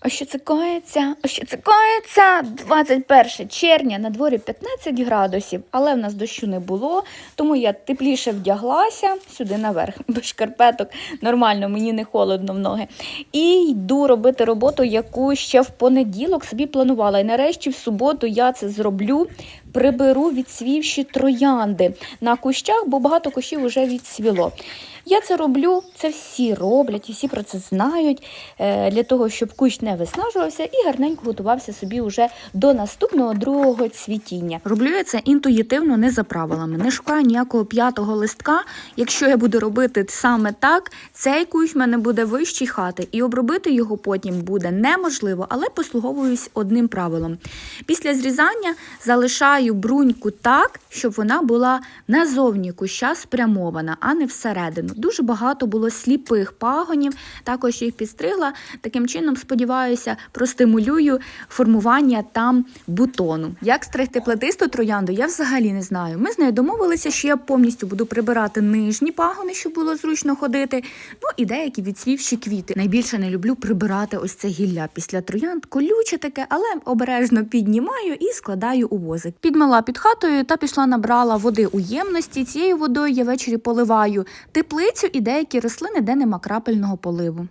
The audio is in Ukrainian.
А що це коїться? А що це коїться? 21 червня, на дворі 15 градусів, але в нас дощу не було, тому я тепліше вдяглася сюди наверх, без шкарпеток. Нормально, мені не холодно в ноги. І йду робити роботу, яку ще в понеділок собі планувала. І нарешті в суботу я це зроблю. Приберу відсвівші троянди на кущах, бо багато кущів вже відсвіло. Я це роблю, це всі роблять, всі про це знають е, для того, щоб кущ не виснажувався і гарненько готувався собі вже до наступного другого цвітіння. Роблю я це інтуїтивно, не за правилами. Не шукаю ніякого п'ятого листка. Якщо я буду робити саме так, цей кущ в мене буде вищий хати, і обробити його потім буде неможливо, але послуговуюсь одним правилом. Після зрізання залишаю бруньку так, щоб вона була назовні куща спрямована, а не всередину. Дуже багато було сліпих пагонів, також їх підстригла. Таким чином, сподіваюся, простимулюю формування там бутону. Як стригти плетисту троянду, я взагалі не знаю. Ми з нею домовилися, що я повністю буду прибирати нижні пагони, щоб було зручно ходити. Ну і деякі відсвівші квіти. Найбільше не люблю прибирати ось це гілля після троянд. Колюче таке, але обережно піднімаю і складаю у возик. Підмила під хатою та пішла набрала води у ємності. Цією водою я ввечері поливаю теплицю і деякі рослини, де нема крапельного поливу.